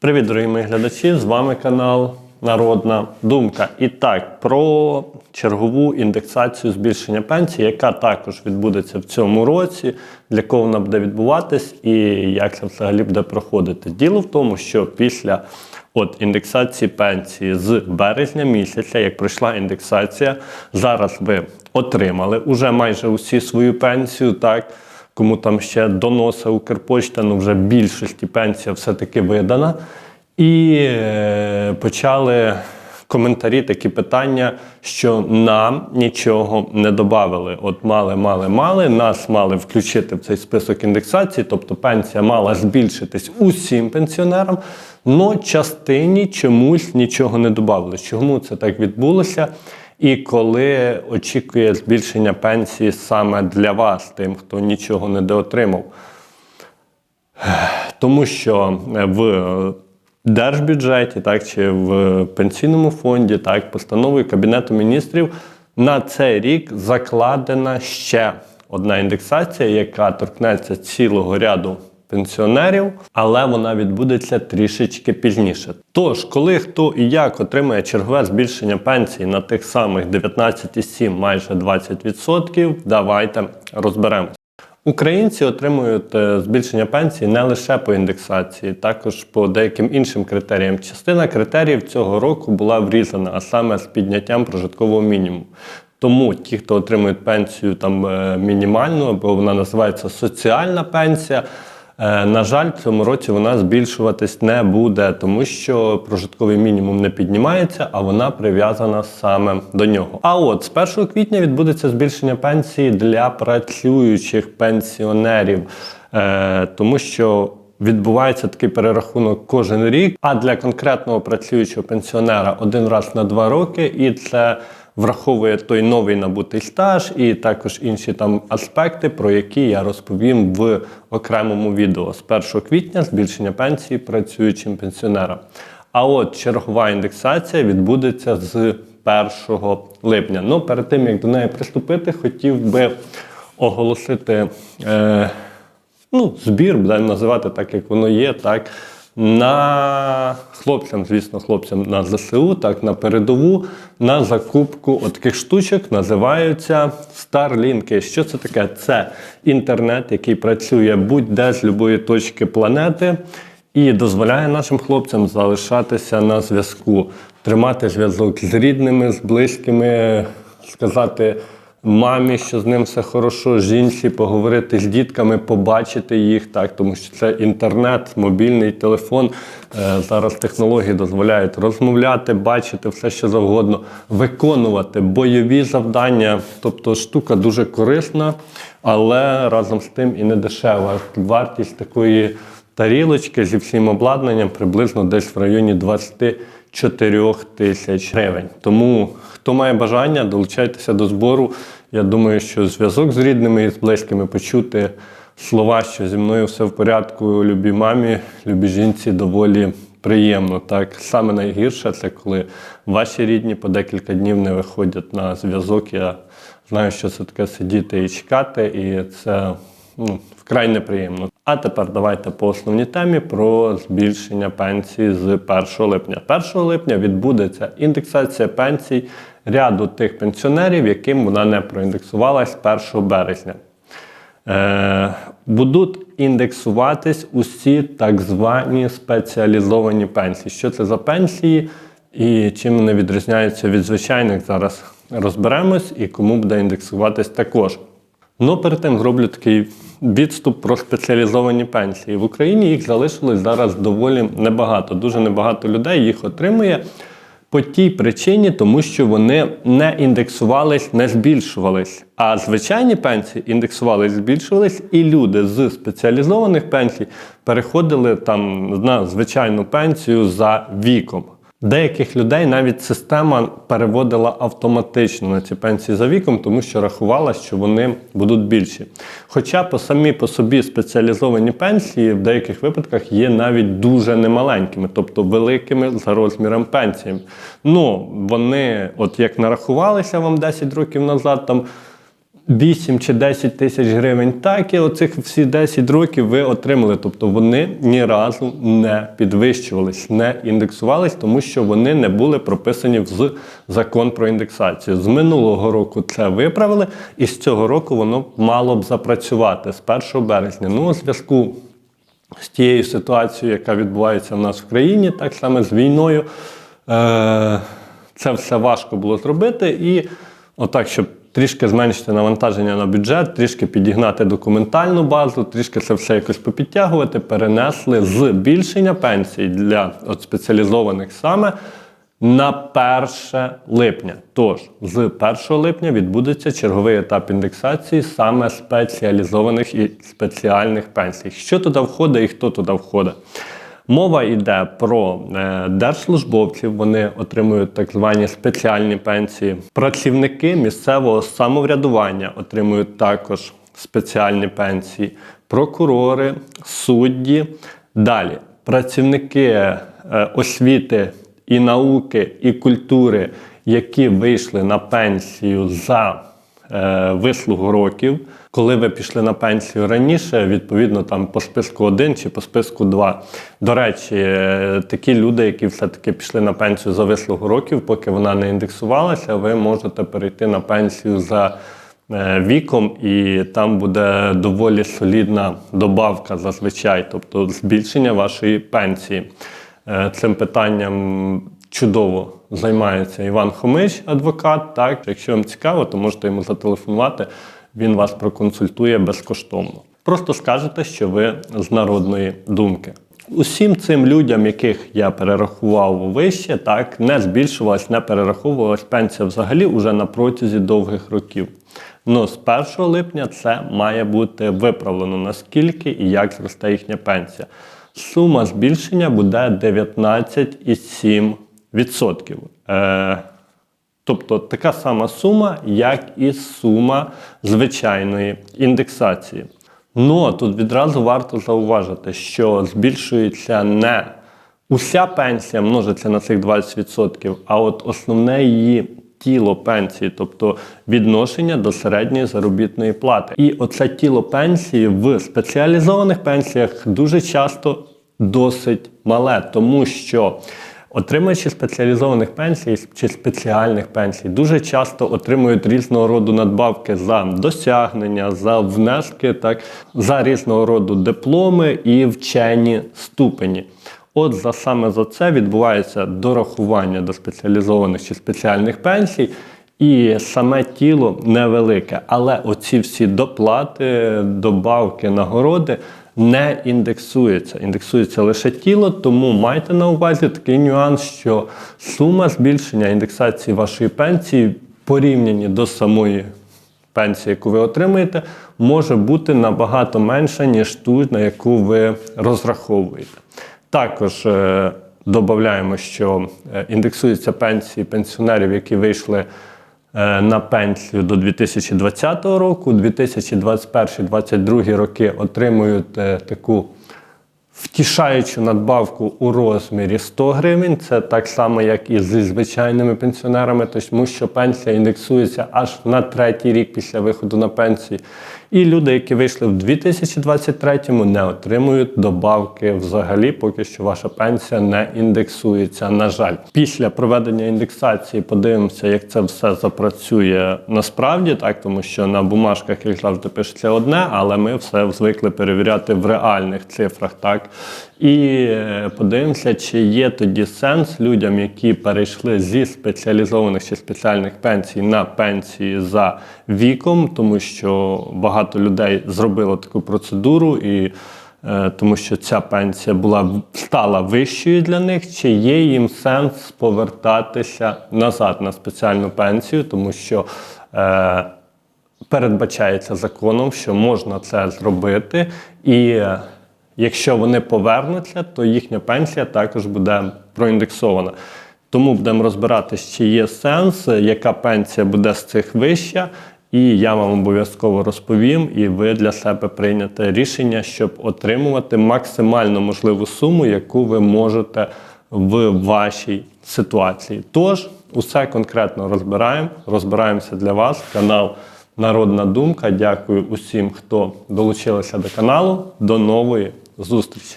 Привіт, дорогі мої глядачі! З вами канал Народна Думка. І так, про чергову індексацію збільшення пенсії, яка також відбудеться в цьому році, для кого вона буде відбуватись і як це взагалі буде проходити. Діло в тому, що після от індексації пенсії з березня місяця, як пройшла індексація, зараз ви отримали уже майже усі свою пенсію. так, Кому там ще доноси Укрпочта, ну вже більшості пенсія все-таки видана. І е, почали коментарі, такі питання, що нам нічого не додавали. От мали, мали, мали, нас мали включити в цей список індексації, тобто пенсія мала збільшитись усім пенсіонерам, але частині чомусь нічого не додавали. Чому це так відбулося? І коли очікує збільшення пенсії саме для вас, тим, хто нічого не доотримав. Тому що в держбюджеті, так чи в пенсійному фонді, так, постановою Кабінету міністрів на цей рік закладена ще одна індексація, яка торкнеться цілого ряду пенсіонерів, але вона відбудеться трішечки пізніше. Тож, коли хто і як отримає чергове збільшення пенсії на тих самих 19,7, майже 20%, давайте розберемося. Українці отримують е, збільшення пенсії не лише по індексації, також по деяким іншим критеріям. Частина критеріїв цього року була врізана, а саме з підняттям прожиткового мінімуму. Тому ті, хто отримують пенсію там е, мінімальну, або вона називається соціальна пенсія. Е, На жаль, в цьому році вона збільшуватись не буде, тому що прожитковий мінімум не піднімається, а вона прив'язана саме до нього. А от з 1 квітня відбудеться збільшення пенсії для працюючих пенсіонерів, Е, тому що відбувається такий перерахунок кожен рік. А для конкретного працюючого пенсіонера один раз на два роки, і це враховує той новий набутий стаж і також інші там аспекти, про які я розповім в окремому відео з 1 квітня збільшення пенсії працюючим пенсіонерам. А от чергова індексація відбудеться з 1 липня. Ну, перед тим як до неї приступити, хотів би оголосити. Е, ну, збір, будемо називати так, як воно є, так. На хлопцям, звісно, хлопцям на ЗСУ, так, на передову, на закупку таких штучок називаються Starlink. Що це таке? Це інтернет, який працює будь-де з будь-якої точки планети і дозволяє нашим хлопцям залишатися на зв'язку, тримати зв'язок з рідними, з близькими, сказати мамі, що з ним все хорошо, жінці, поговорити з дітками, побачити їх, так, тому що це інтернет, мобільний телефон. Е, Зараз технології дозволяють розмовляти, бачити все, що завгодно, виконувати бойові завдання. Тобто штука дуже корисна, але разом з тим і не дешева. Вартість такої тарілочки зі всім обладнанням приблизно десь в районі 24 тисяч гривень. Тому хто має бажання, долучайтеся до збору. Я думаю, що зв'язок з рідними і з близькими почути слова, що зі мною все в порядку, любі мамі, любі жінці, доволі приємно. Так саме найгірше це коли ваші рідні по декілька днів не виходять на зв'язок. Я знаю, що це таке сидіти і чекати, і це ну, вкрай неприємно. А тепер давайте по основній темі про збільшення пенсії з 1 липня. 1 липня відбудеться індексація пенсій ряду тих пенсіонерів, яким вона не проіндексувалась 1 березня. Е, будуть індексуватись усі так звані спеціалізовані пенсії. Що це за пенсії і чим вони відрізняються від звичайних, зараз розберемось і кому буде індексуватись також. Ну, перед тим зроблю такий відступ про спеціалізовані пенсії. В Україні їх залишилось зараз доволі небагато. Дуже небагато людей їх отримує по тій причині, тому що вони не індексувались, не збільшувались. А звичайні пенсії індексувались, збільшувались, і люди з спеціалізованих пенсій переходили там на звичайну пенсію за віком. Деяких людей навіть система переводила автоматично на ці пенсії за віком, тому що рахувала, що вони будуть більші. Хоча по самі по собі спеціалізовані пенсії в деяких випадках є навіть дуже немаленькими, тобто великими за розміром пенсіями. Ну, вони, от як нарахувалися вам 10 років назад, там 8 чи 10 тисяч гривень, так і оцих всі 10 років ви отримали. Тобто вони ні разу не підвищувались, не індексувались, тому що вони не були прописані в закон про індексацію. З минулого року це виправили, і з цього року воно мало б запрацювати з 1 березня. Ну, у зв'язку з тією ситуацією, яка відбувається в нас в країні, так само з війною. Е- це все важко було зробити. І отак, щоб трішки зменшити навантаження на бюджет, трішки підігнати документальну базу, трішки це все якось попідтягувати, перенесли збільшення пенсій для от спеціалізованих саме. На 1 липня. Тож, з 1 липня відбудеться черговий етап індексації саме спеціалізованих і спеціальних пенсій. Що туди входить і хто туди входить? Мова йде про е, держслужбовців, вони отримують так звані спеціальні пенсії. Працівники місцевого самоврядування отримують також спеціальні пенсії, прокурори, судді. Далі працівники е, освіти і науки і культури, які вийшли на пенсію за е, вислугу років. Коли ви пішли на пенсію раніше, відповідно там по списку 1 чи по списку 2. До речі, е, такі люди, які все-таки пішли на пенсію за вислугу років, поки вона не індексувалася, ви можете перейти на пенсію за е, віком, і там буде доволі солідна добавка зазвичай, тобто збільшення вашої пенсії. Е, Цим питанням чудово займається Іван Хомич, адвокат. Так, якщо вам цікаво, то можете йому зателефонувати. Він вас проконсультує безкоштовно. Просто скажете, що ви з народної думки. Усім цим людям, яких я перерахував вище, так не збільшувалась, не перераховувалась пенсія взагалі уже на протязі довгих років. Ну з 1 липня це має бути виправлено наскільки і як зросте їхня пенсія. Сума збільшення буде 19,7%. Е, Тобто така сама сума, як і сума звичайної індексації. Ну тут відразу варто зауважити, що збільшується не уся пенсія множиться на цих 20%, а от основне її тіло пенсії, тобто відношення до середньої заробітної плати. І оце тіло пенсії в спеціалізованих пенсіях дуже часто досить мале, тому що Отримуючи спеціалізованих пенсій чи спеціальних пенсій, дуже часто отримують різного роду надбавки за досягнення, за внески, так, за різного роду дипломи і вчені ступені. От за саме за це відбувається дорахування до спеціалізованих чи спеціальних пенсій. І саме тіло невелике, але оці всі доплати, добавки, нагороди не індексується. Індексується лише тіло, тому майте на увазі такий нюанс, що сума збільшення індексації вашої пенсії порівняні до самої пенсії, яку ви отримуєте, може бути набагато менша, ніж ту, на яку ви розраховуєте. Також е, додаємо, що е, індексуються пенсії пенсіонерів, які вийшли. Е, на пенсію до 2020 року, 2021-2022 роки отримують е, таку втішаючу надбавку у розмірі 100 гривень. Це так само, як і зі звичайними пенсіонерами, тому що пенсія індексується аж на третій рік після виходу на пенсію. І люди, які вийшли в 2023-му, не отримують добавки взагалі, поки що ваша пенсія не індексується. На жаль, після проведення індексації подивимося, як це все запрацює насправді, так тому що на бумажках як завжди пишеться одне, але ми все звикли перевіряти в реальних цифрах. Так і е, подивимося, чи є тоді сенс людям, які перейшли зі спеціалізованих чи спеціальних пенсій на пенсії за віком, тому що багато людей зробило таку процедуру і. е, Тому що ця пенсія була стала вищою для них, чи є їм сенс повертатися назад на спеціальну пенсію, тому що е, передбачається законом, що можна це зробити, і е, Якщо вони повернуться, то їхня пенсія також буде проіндексована. Тому будемо розбиратися, чи є сенс, яка пенсія буде з цих вища, і я вам обов'язково розповім, і ви для себе прийняте рішення, щоб отримувати максимально можливу суму, яку ви можете в вашій ситуації. Тож, усе конкретно розбираємо. Розбираємося для вас. Канал Народна думка. Дякую усім, хто долучилися до каналу. До нової зустрічі!